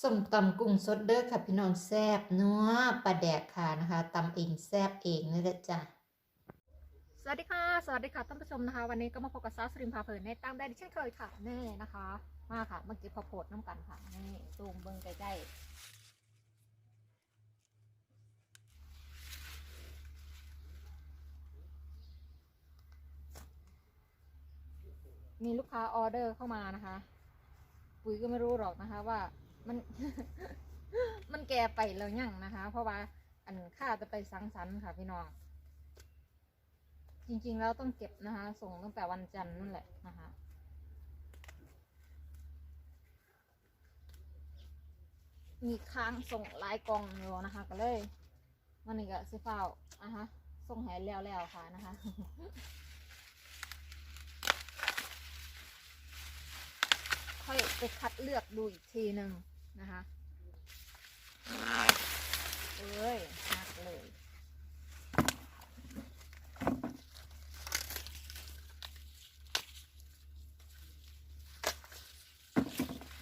ส้มตำกุ้งสดเด้อค่ะพี่น้องแซ่บนัวปลาแดกค่ะนะคะตำเองแซบเองนี่แหละจ้ะสวัสดีค่ะ สวัสดีค่ะท่านผู้ชมนะคะ วันนี้ก็มาพบกับสาสริมพาเพลินในตามได้ดิเช่นเคยค่ะแน่นะคะ มาค่ะเมื่อกี้พอโพดน้ำกันค่ะนี่ซูมเบิ้งใกล้ๆมีลูกค้าออเดอร์เข้ามานะคะ ปุ๋ยก็ไม่รู้หรอกนะคะว่า มัน มันแก่ไปแล้วยังนะคะ เพราะว่าอันข้าจะไปสังสรรค์ค่ะพี่น้อง จริงๆแล้วต้องเก็บนะคะ ส่งตั้งแต่วันจันทร์นั่นแหละนะคะมีค้างส่งหลายกล่องอยู่นะคะ ก็เลยมันนี่ก็สิฟ้าอะฮะส่งหายแล้วๆค่ะนะคะค่อยไปคัดเลือกดูอีกทีหนึ่ง นะคะเอ้ยหักเลย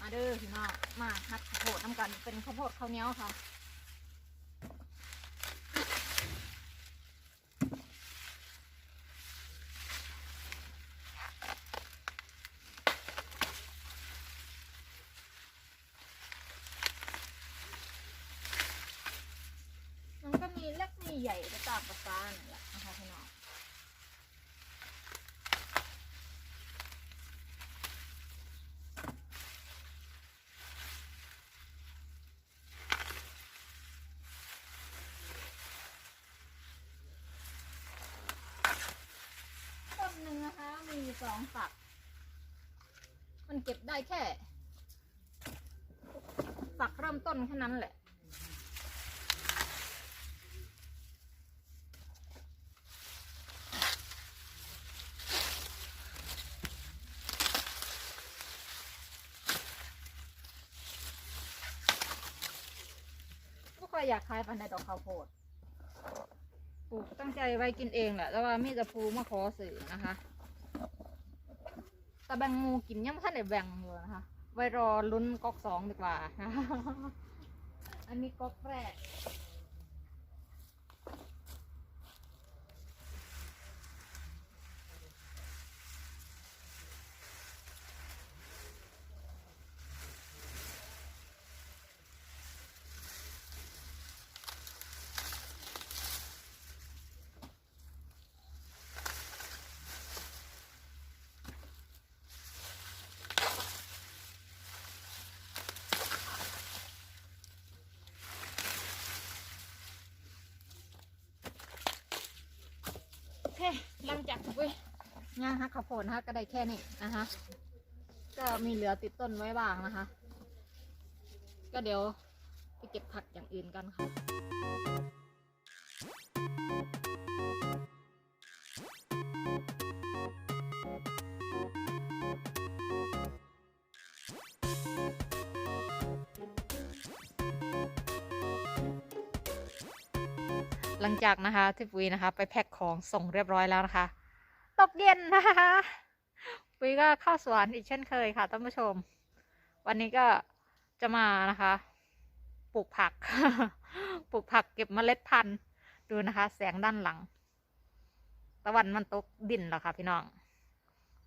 มาเด้อพี่น้องมาฮัดข้าวโพดน้ำกันเป็นข้าวโพดข้าวเหนียวค่ะ มันก็มีเล็กมี ใหญ่ไปตามภาษานั่นแหละนะคะพี่น้องต้นหนึ่งนะคะ มีสองฝัก มันเก็บได้แค่ ฝักเริ่มต้นแค่นั้นแหละ อยากขายพันธุ์ดอกข้าวโพดปลูกตั้งใจไว้กินเองแหละแต่ว่ามีแต่ปูมาขอสื่อนะคะแต่แบ่งงูกินยังไม่ทันได้แบ่งอยู่นะคะ ไว้รอลุ้นก๊อกสองดีกว่านะะอันนี้ก๊อกแรก จากเว้ยงานฮักข้าวโพดนะคะก็ได้แค่นี้นะคะ ก็มีเหลือติดต้นไว้บ้างนะคะ ก็เดี๋ยวไปเก็บผักอย่างอื่นกันค่ะ หลังจากนะคะที่ปุ้ยนะคะ ไปแพ็คของส่งเรียบร้อยแล้วนะคะ ตกเย็นนะคะปุ้ยก็เข้าสวนอีกเช่นเคยค่ะท่านผู้ชม วันนี้ก็จะมานะคะปลูกผัก ปลูกผักเก็บเมล็ดพันธุ์ดูนะคะ แสงด้านหลัง ตะวันมันตกดินแล้วค่ะ พี่น้อง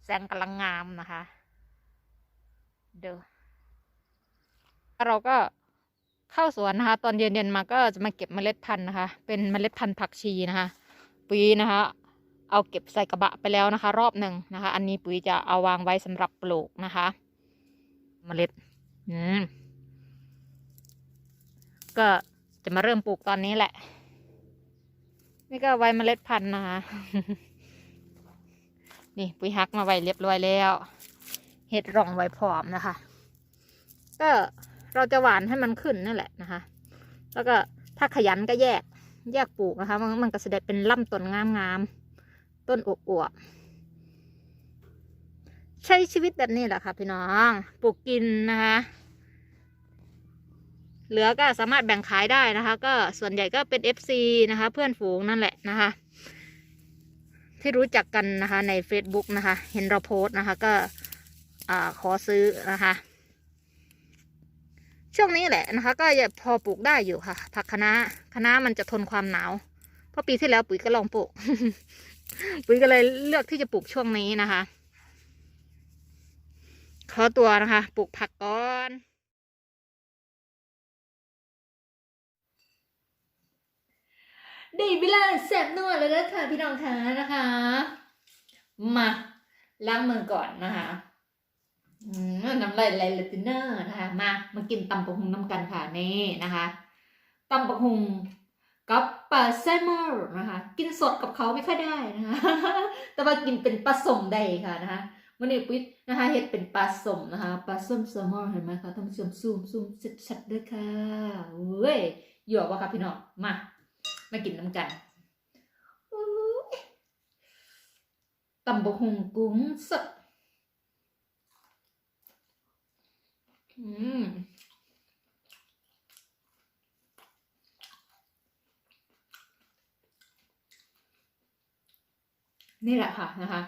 แสงกำลังงามนะคะ เด้อเราก็ เข้าสวนนะคะ ตอนเย็นๆมาก็จะมาเก็บเมล็ดพันธุ์นะคะ เป็นเมล็ดพันธุ์ผักชีนะคะปุ๋ยนะคะ เอาเก็บใส่กระบะไปแล้วนะคะ รอบหนึ่งนะคะ อันนี้ปุ๋ยจะเอาวางไว้สำหรับปลูกนะคะ เมล็ดอืมก็จะมาเริ่มปลูกตอนนี้แหละ นี่ก็ไว้เมล็ดพันธุ์นะคะนี่ปุ๋ยฮักมาไว้เรียบร้อยแล้ว เห็ดร่องไว้พร้อมนะคะ ก็ เราจะหวานให้มันขึ้นนั่นแหละนะคะ แล้วก็ถ้าขยันก็แยกแยกปลูกนะคะ มันมันก็จะได้เป็นลำต้นงามๆต้นอวบๆใช้ชีวิตแบบนี้แหละค่ะพี่น้องปลูกกินนะคะ เหลือก็สามารถแบ่งขายได้นะคะ ก็ส่วนใหญ่ก็เป็น FC นะคะ เพื่อนฝูงนั่นแหละนะคะ ที่รู้จักกันนะคะใน Facebook นะคะ เห็นเราโพสต์นะคะ ก็อขอซื้อนะคะ ช่วงนี้แหละนะคะ ก็จะพอปลูกได้อยู่ค่ะ ผักคะน้าคะน้ามันจะทนความหนาวเพราะปีที่แล้วปุ๋ยก็ลองปลูก ปุ๋ยก็เลยเลือกที่จะปลูกช่วงนี้นะคะขอตัวนะคะปลูกผักก่อนได้เวลาแสบนวดแล้วนะคะพี่น้องคะนะคะ มาล้างมือก่อนนะคะ น้ำลายไหลเลยตินเนอร์นะคะมามากินตำปะฮุงน้ำกันค่ะนี่นะคะตำปะฮุงกับปลาแซลมอนนะคะกินสดกับเขาไม่ค่อยได้นะคะแต่ว่ากินเป็นปลาสมได้ค่ะนะคะวันนี้ปิ๊ดนะคะเฮ็ดเป็นปลาสมนะคะปลาส้มแซลมอนเห็นไหมคะท่านผู้ชมซูมซูมชัดๆด้วยค่ะเว้ยหยวกวะค่ะพี่น้องมามากินน้ำกันตำบกหงกุ้งสด อืมนี่แหละค่ะนะคะ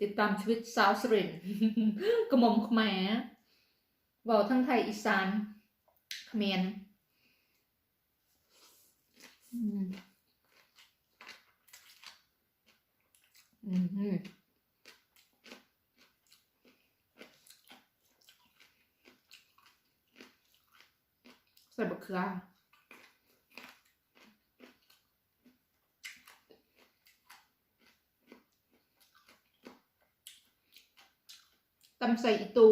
ติดตามชีวิตสาวสรินทร์กระมมขแมเว่าทั้งไทยอีสานเขมรอืมอืมอืมใส่บะเขือตำใส่อีตู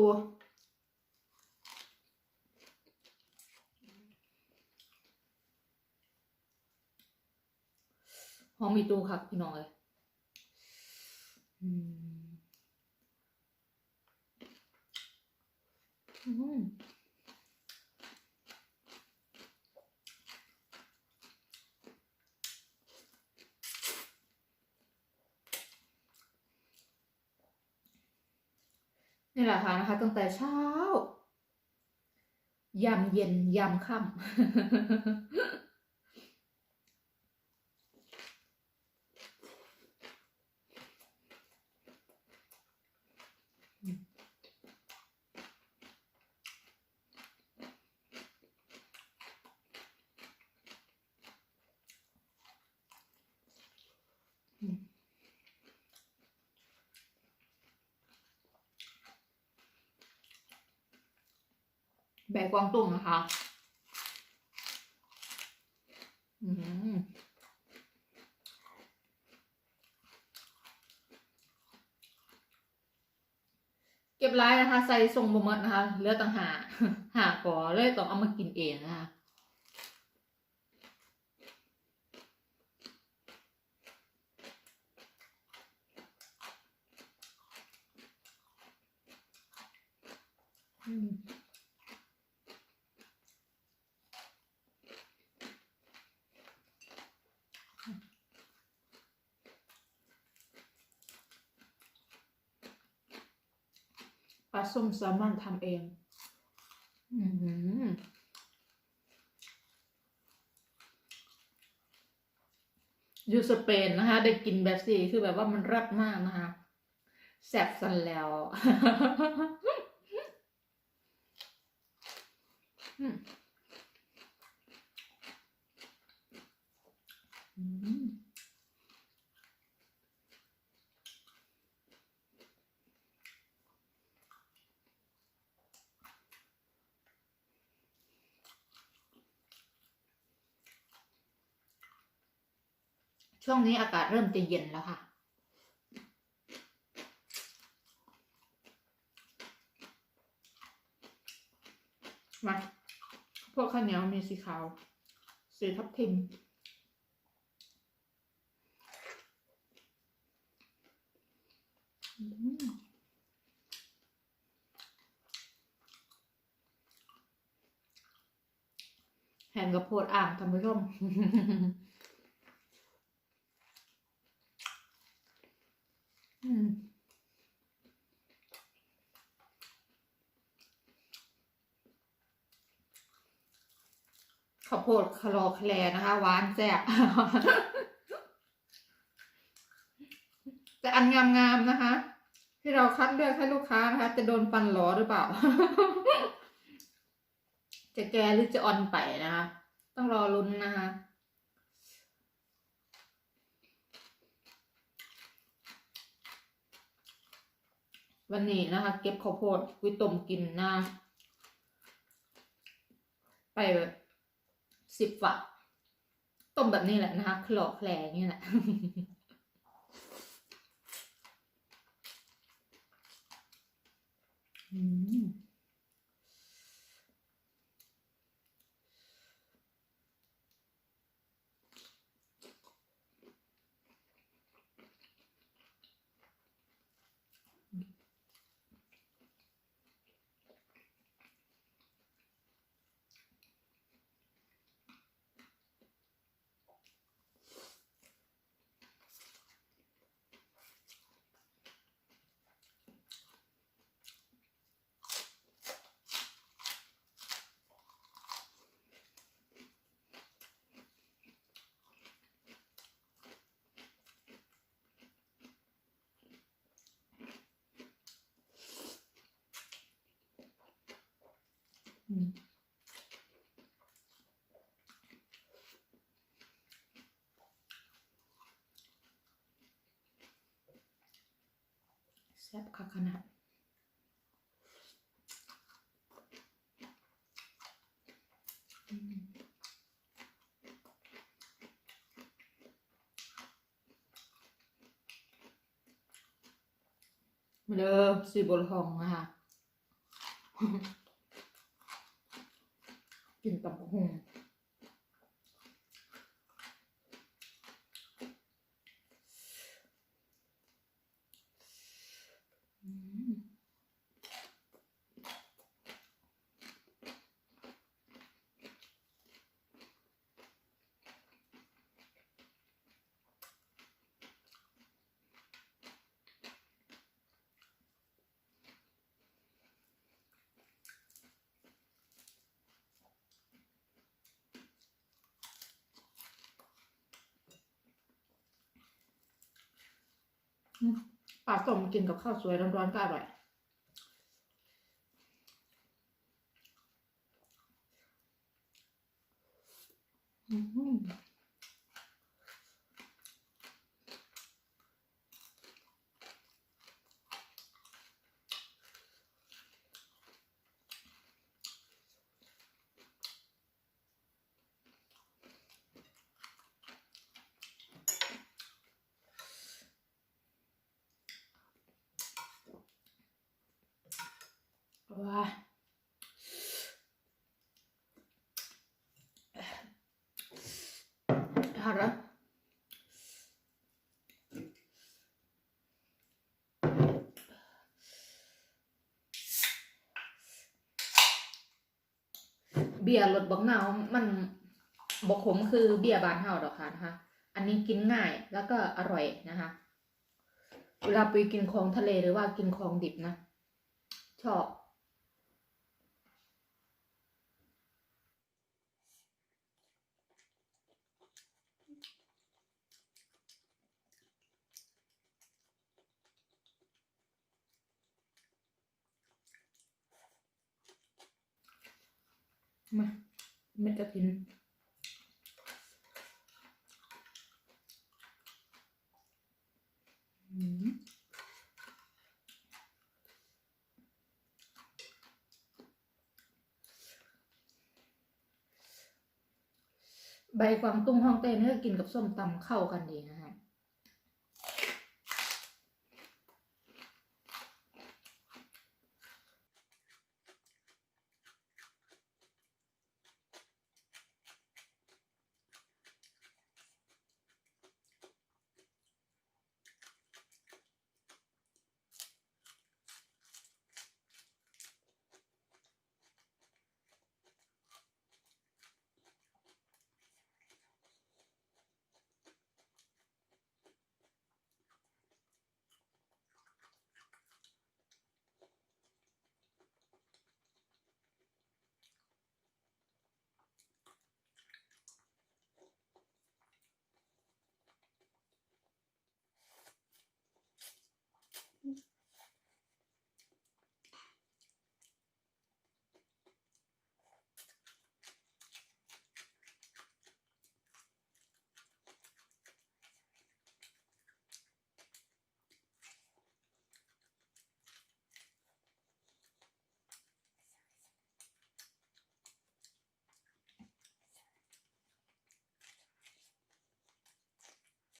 หอมอีตูค่ะพี่น้องเลยอืม นี่แหละค่ะนะคะตั้งแต่เช้ายามเย็นยามค่ำ แบกกวางตุ้งนะคะ อืมเก็บร้ายนะคะ ใส่ทรงบะมดนะคะเลือต่างหากหาก่อเลยต้องเอามากินเองนะคะอืม ส้มแซลมอนทำเอง อืมอยู่สเปนนะคะ ได้กินแบบสี่คือแบบว่ามันรัดมากนะคะแซ่บสันแล้วอืม ช่วงนี้อากาศเริ่มจะเย็นแล้วค่ะ มา พวกข้าวเหนียวมีสีขาว สีทับทิมอืมแหนกับโพดอ่างท่านผู้ชม อืม ข้าวโพดคลอแคลนะคะหวานแซ่บแต่อันงามๆนะคะ ที่เราคัดเลือกให้ลูกค้านะคะ จะโดนฟันหลอหรือเปล่า จะแกหรือจะออนไปนะคะ ต้องรอลุ้นนะคะวันนี้นะคะ เก็บข้าวโพดวิต้มกินนะ ไปแบบ สิบฝักต้มแบบนี้แหละนะคะคลอกแคลนี่แหละอืม แซ่บคักขนาดมาเด้อสีบนทองนะคะ กินกับหง ปลาส้มกินกับข้าวสวยร้อนๆก็อร่อยอืม ว้า好了。เบียร์รสบักนาวมันบกขมคือเบียร์บานเฮาดอกค่ะนะคะ อันนี้กินง่ายแล้วก็อร่อยนะคะ เวลาไปกินของทะเลหรือว่ากินของดิบนะ ชอบ มาเม็ดกระถินใบกวางตุ้งฮ่องเต้นี่ก็กินกับส้มตำเข้ากันดีนะคะ